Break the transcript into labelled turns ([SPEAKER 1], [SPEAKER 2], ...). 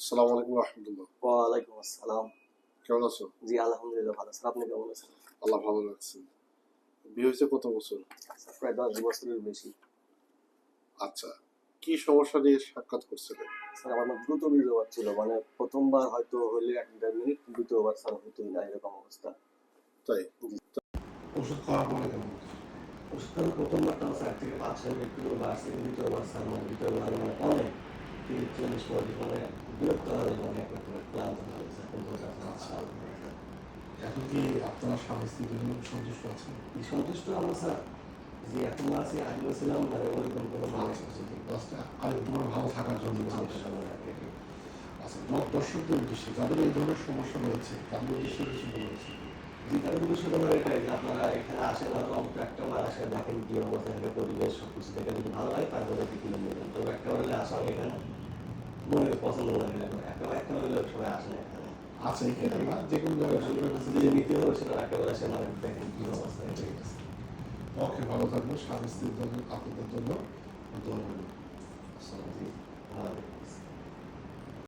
[SPEAKER 1] আসসালামু আলাইকুম রহমতুল্লাহ।
[SPEAKER 2] ওয়ালাইকুম আসসালাম।
[SPEAKER 1] কেমন আছো?
[SPEAKER 2] জি আলহামদুলিল্লাহ ভালো স্যার আপনি কেমন আছেন?
[SPEAKER 1] আল্লাহ ভালো রাখছেন বিয়ে হয়েছে কত বছর?
[SPEAKER 2] প্রায় দশ বছরের বেশি।
[SPEAKER 1] আচ্ছা কি সমস্যা নিয়ে সাক্ষাৎ করছিলেন?
[SPEAKER 2] স্যার আমার না দ্রুত বীর্যপাত ছিল মানে প্রথমবার হয়তো হলে এক দেড় মিনিট দ্বিতীয়বার স্যার হতোই না এরকম অবস্থা।
[SPEAKER 1] তাই?
[SPEAKER 3] ওষুধ খাওয়া পরে কেমন?
[SPEAKER 2] ওষুধ প্রথমবার তো স্যার থেকে পাঁচ ছয় একটু দ্বিতীয়বার স্যার দ্বিতীয়বার মানে চল্লিশ পরে মানে বিরক্ত হয়ে মানে একটা করে ক্লান্ত হয়ে আচ্ছা
[SPEAKER 3] এখন কি আপনার স্বামী স্ত্রী দুজন সন্তুষ্ট আছেন
[SPEAKER 2] এই সন্তুষ্ট আমরা স্যার যে এখন আছি আগেও ছিলাম না ওরকম কোনো মানে
[SPEAKER 3] আচ্ছা আচ্ছা ঠিক আছে আর তোমার ভালো থাকার জন্য। আচ্ছা দ- দর্শকদের উদ্দেশ্যে যাদের এই ধরনের সমস্যা রয়েছে তাদের উদ্দেশ্যে কিছু বলেছে
[SPEAKER 2] যেটা পুরো শুধু আমার এটাই যে আপনারা এখানে আসেন আর একটা বার আসে দেখেন কি অবস্থা থাকে পরিবেশ সব কিছু দেখে যদি ভালো হয় তারপরে কি নেবেন তবে একটা হলে আসা হয় এখানে মনে পছন্দ লাগে না একটা হলে সবাই আসে না এখানে।
[SPEAKER 3] আছে এখানে না যে কোনো জায়গায় সুযোগ আছে
[SPEAKER 2] নিতে হবে সেটা একেবারে আসে মানে দেখেন কী অবস্থা
[SPEAKER 3] ঠিক আছে ওকে ভালো থাকবে স্বামী স্ত্রীর জন্য আপনাদের জন্য দোয়া রইল। আসসালামু